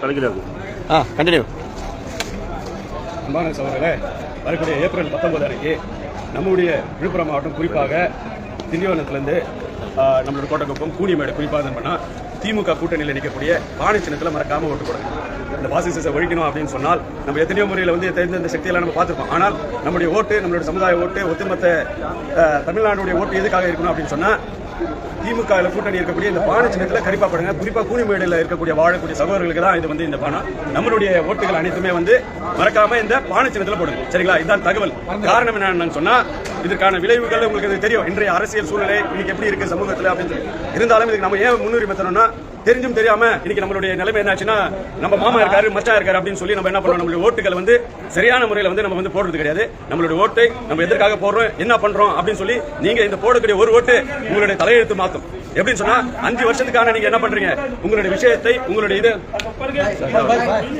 கலைக்கிறாரு ஆ continue அன்பான சகோதரர்களே வரக்கூடிய ஏப்ரல் பத்தொன்பது அன்னைக்கு நம்முடைய விழுப்புரம் மாவட்டம் குறிப்பாக திண்டிவனத்திலேருந்து நம்மளோட கோட்டக்குப்பம் கூனிமேடு குறிப்பாக பண்ணால் திமுக கூட்டணியில் நிற்கக்கூடிய பானை சின்னத்தில் மறக்காம ஓட்டு போடுங்க. இந்த பாசிசத்தை ஒழிக்கணும் அப்படின்னு சொன்னால் நம்ம எத்தனையோ முறையில் வந்து தெரிந்த சக்தியெல்லாம் நம்ம பார்த்துருப்போம். ஆனால் நம்முடைய ஓட்டு நம்மளுடைய சமுதாய ஓட்டு ஒட்டுமொத்த தமிழ்நாடுடைய ஓட்டு எதுக்காக இருக்கணும் அப்படின்னு சொன்னால் திமுக கூட்டணி இருக்கக்கூடிய இந்த பானை சின்னத்தில் கரிப்பா படுங்க குறிப்பாக கூனிமேடுல இருக்கக்கூடிய வாழக்கூடிய சகோதரர்களுக்கு தான் இது வந்து இந்த பானம் நம்மளுடைய ஓட்டுகள் அனைத்துமே வந்து மறக்காம இந்த பானை சின்னத்தில் போடுங்க. சரிங்களா? இதுதான் தகவல். காரணம் என்னன்னு சொன்னா இதற்கான விளைவுகள் உங்களுக்கு இது தெரியும். இன்றைய அரசியல் சூழ்நிலை இன்னைக்கு எப்படி இருக்கு சமூகத்துல அப்படின்னு சொல்லி. இருந்தாலும் இதுக்கு நம்ம ஏன் முன்னுரிமை தரணும்னா தெரிஞ்சும் தெரியாம இன்னைக்கு நம்மளுடைய நிலைமை என்னாச்சுன்னா நம்ம மாமா இருக்காரு மச்சா இருக்காரு அப்படின்னு சொல்லி நம்ம என்ன பண்ணோம் நம்மளுடைய ஓட்டுகள் வந்து சரியான முறையில் வந்து நம்ம வந்து போடுறது கிடையாது. நம்மளுடைய ஓட்டை நம்ம எதற்காக போடுறோம் என்ன பண்றோம் அப்படின்னு சொல்லி நீங்க இந்த போடக்கூடிய ஒரு ஓட்டு உங்களுடைய தலையெழுத்து மாத்தும். எப்படின்னு சொன்னா அஞ்சு வருஷத்துக்கான நீங்க என்ன பண்றீங்க? உங்களுடைய விஷயத்தை உங்களுடைய இது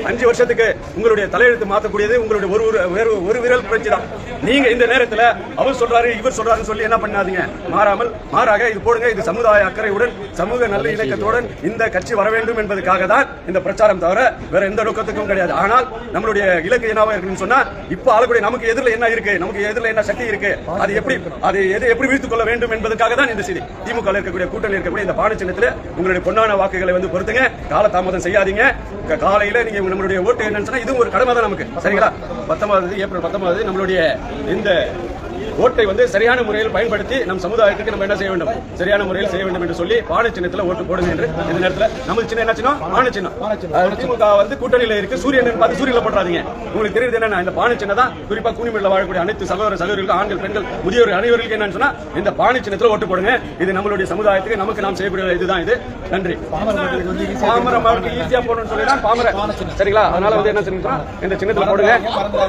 அஞ்சு வருஷத்துக்கு உங்களுடைய தலையெழுத்து மாத்தக்கூடியது உங்களுடைய ஒரு ஒரு ஒரு விரல் புரட்சி தான். நீங்க இந்த நேரத்துல அவர் சொல்றாரு இவர் சொல்றாருன்னு சொல்லி என்ன பண்ணாதீங்க. மாறாமல் மாறாக இது போடுங்க இது சமுதாய அக்கறையுடன் சமூக நல்ல இணக்கத்துடன் இந்த கட்சி வர வேண்டும் என்பதற்காக தான் இந்த பிரச்சாரம் தவிர வேற எந்த நோக்கத்துக்கும் கிடையாது. ஆனால் நம்மளுடைய இலக்கு என்னவா இருக்குன்னு சொன்னா இப்ப ஆளக்கூடிய நமக்கு எதிரில் என்ன இருக்கு? நமக்கு எதிரில் என்ன சக்தி இருக்கு? அது எப்படி அது எது எப்படி வீழ்த்துக் கொள்ள வேண்டும் என்பதற்காக தான் இந்த செய்தி. திமுக இருக்கக்கூடிய கூட்டணி இருக்கக்கூடிய இந்த பாடச்சின்னத்தில் உங்களுடைய பொன்னான வாக்குகளை வந்து பொறுத்துங்க காலதாமதம் செய்யாதீங்க. காலையில் காலையில நீங்க நம்மளுடைய ஓட்டு என்னன்னு சொன்னா இதுவும் ஒரு கடமை தான் நமக்கு. சரிங்களா? பத்தொன்பது ஏப்ரல் பத்தொன்பது நம்மளுடைய இந்த ஓட்டை வந்து சரியான முறையில் பயன்படுத்தி நம் சமுதாயத்துக்கு நம்ம என்ன செய்ய வேண்டும்? சரியான முறையில் செய்ய வேண்டும் என்று சொல்லி பானை சின்னத்தில் ஓட்டு போடுங்க என்று இந்த நேரத்தில். நமது சின்ன என்ன சின்னம்? பானை சின்னம். திமுக வந்து கூட்டணியில இருக்கு. சூரியன் பார்த்து சூரியன்ல போட்டுறாதீங்க. உங்களுக்கு தெரியுது என்ன இந்த பானை சின்னம் தான் குறிப்பா கூனிமேல வாழக்கூடிய அனைத்து சகோதர சகோதரிகள் ஆண்கள் பெண்கள் முதியோர் அனைவருக்கும் என்னன்னு சொன்னா இந்த பானை சின்னத்தில் ஓட்டு போடுங்க. இது நம்மளுடைய சமுதாயத்துக்கு நமக்கு நாம் செய்யக்கூடிய இதுதான் இது. நன்றி. பாமர மக்களுக்கு ஈஸியா போடணும்னு சொல்லி தான் பாமர. சரிங்களா? அதனால வந்து என்ன சொல்லுங்க இந்த சின்னத்துல போடுங்க.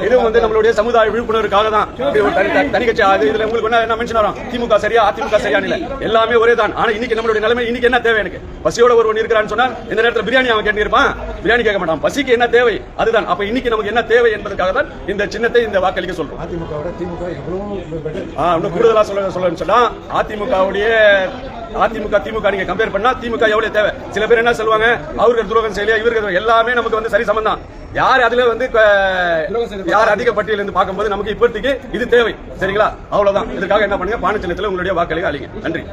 இதுவும் வந்து நம்மளுடைய சமுதாய விழிப்புணர்வுக்காக தான். இது தனி தனி கட்சி அது இதுல உங்களுக்கு என்ன மென்ஷன் வரும் திமுக சரியா அதிமுக சரியா இல்ல. எல்லாமே ஒரே தான் ஆனா இன்னைக்கு நம்மளுடைய நிலைமை இன்னைக்கு என்ன தேவை எனக்கு? பசியோட ஒருவன் இருக்கிறான்னு சொன்னா இந்த நேரத்துல பிரியாணி அவன் கேட்டு இருப்பான். பிரியாணி கேட்க மாட்டான். பசிக்கு என்ன தேவை? அதுதான். அப்ப இன்னைக்கு நமக்கு என்ன தேவை என்பதற்காக தான் இந்த சின்னத்தை இந்த வாக்களிக்க சொல்றோம். அதிமுகவோட திமுக இன்னும் கூடுதலா சொல்ல சொல்லணும்னு சொன்னா அதிமுகவுடைய அதிமுக திமுக நீங்க கம்பேர் பண்ணா திமுக எவ்வளவு தேவை? சில பேர் என்ன சொல்லுவாங்க? அவருக்கு துரோகம் செய்யலையா? இவருக்கு எல்லாமே நமக்கு வந்து சரி சமம் யார் அதுல வந்து யார் அதிக பட்டியல் இருந்து பார்க்கும்போது நமக்கு இப்போதைக்கு இது தேவை. சரிங்களா? அவ்வளவுதான். இதுக்காக என்ன பண்ணுங்க? பானை சின்னத்துல உங்களுடைய வாக்களிக்க அழிங்க. நன்றி.